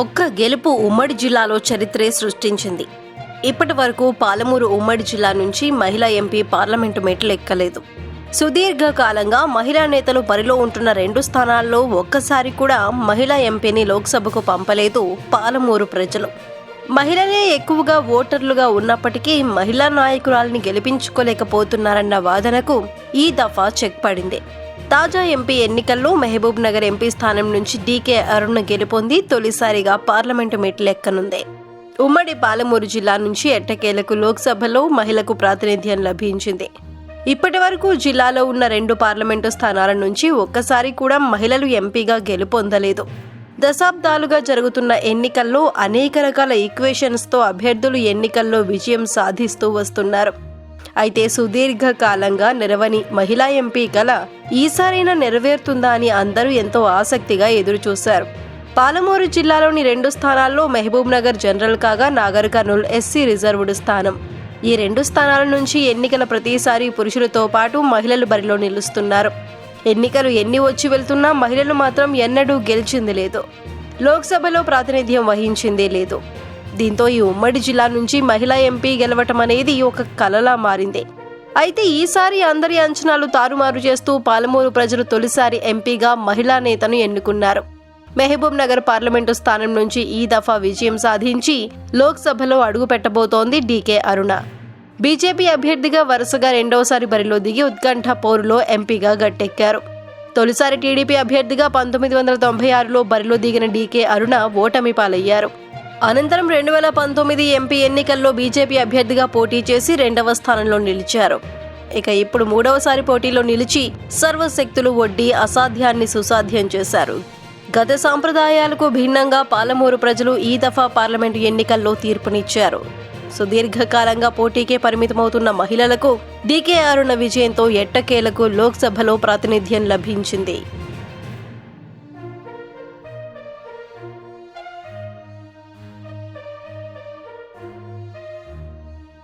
ఒక్క గెలుపు ఉమ్మడి జిల్లాలో చరిత్రే సృష్టించింది. ఇప్పటి వరకు పాలమూరు ఉమ్మడి జిల్లా నుంచి మహిళా ఎంపీ పార్లమెంటు మెట్లు ఎక్కలేదు సుదీర్ఘ కాలంగా మహిళా నేతలు బరిలో ఉంటున్న రెండు స్థానాల్లో ఒక్కసారి కూడా మహిళా ఎంపీని లోక్సభకు పంపలేదు పాలమూరు ప్రజలు. మహిళలే ఎక్కువగా ఓటర్లుగా ఉన్నప్పటికీ మహిళా నాయకురాలని గెలిపించుకోలేకపోతున్నారన్న వాదనకు ఈ దఫా చెక్ పడింది. తాజా ఎంపీ ఎన్నికల్లో మహబూబ్ నగర్ ఎంపీ స్థానం నుంచి డీకే అరుణ్ గెలుపొంది తొలిసారిగా పార్లమెంటు మెట్లెక్కనుంది ఉమ్మడి పాలమూరు జిల్లా నుంచి ఎట్టకేలకు లోక్సభలో మహిళకు ప్రాతినిధ్యం లభించింది. ఇప్పటి వరకు జిల్లాలో ఉన్న రెండు పార్లమెంటు స్థానాల నుంచి ఒక్కసారి కూడా మహిళలు ఎంపీగా గెలుపొందలేదు. దశాబ్దాలుగా జరుగుతున్న ఎన్నికల్లో అనేక రకాల ఈక్వేషన్స్తో అభ్యర్థులు ఎన్నికల్లో విజయం సాధిస్తూ వస్తున్నారు. అయితే సుదీర్ఘ కాలంగా నెరవని మహిళా ఎంపీ కల ఈసారైనా నెరవేరుతుందా అని అందరూ ఎంతో ఆసక్తిగా ఎదురుచూశారు. పాలమూరు జిల్లాలోని రెండు స్థానాల్లో మహబూబ్ నగర్ జనరల్ కాగా నాగర్ కర్నూల్ ఎస్సీ రిజర్వ్డ్ స్థానం. ఈ రెండు స్థానాల నుంచి ఎన్నికల ప్రతిసారి పురుషులతో పాటు మహిళలు బరిలో నిలుస్తున్నారు. ఎన్నికలు ఎన్ని వచ్చి వెళ్తున్నా మహిళలు మాత్రం ఎన్నడూ గెలిచింది లేదు. లోక్సభలో ప్రాతినిధ్యం వహించిందే లేదు. దీంతో ఈ ఉమ్మడి జిల్లా నుంచి మహిళా ఎంపీ గెలవటం అనేది ఒక కలలా మారింది. అయితే ఈసారి అందరి అంచనాలు తారుమారు చేస్తూ పాలమూరు ప్రజలు తొలిసారి ఎంపీగా మహిళా నేతను ఎన్నుకున్నారు. మెహబూబ్ నగర్ పార్లమెంటు స్థానం నుంచి ఈ దఫా విజయం సాధించి లోక్సభలో అడుగు పెట్టబోతోంది డీకే అరుణ. బీజేపీ అభ్యర్థిగా వరుసగా రెండవసారి బరిలో దిగి ఉత్కంఠ పోరులో ఎంపీగా గట్టెక్కారు. తొలిసారి టీడీపీ అభ్యర్థిగా పంతొమ్మిది వందల తొంభై ఆరులో బరిలో దిగిన డీకే అరుణ ఓటమి పాలయ్యారు. అనంతరం రెండు వేల పంతొమ్మిది ఎంపీ ఎన్నికల్లో బీజేపీ అభ్యర్థిగా పోటీ చేసి రెండవ స్థానంలో నిలిచారు. ఇక ఇప్పుడు మూడవసారి పోటీలో నిలిచి సర్వశక్తులు ఒడ్డి అసాధ్యాన్ని సుసాధ్యం చేశారు. గత సాంప్రదాయాలకు భిన్నంగా పాలమూరు ప్రజలు ఈ దఫా పార్లమెంటు ఎన్నికల్లో తీర్పునిచ్చారు. సుదీర్ఘకాలంగా పోటీకే పరిమితమవుతున్న మహిళలకు డీకే అరుణ విజయంతో ఎట్టకేలకు లోక్సభలో ప్రాతినిధ్యం లభించింది.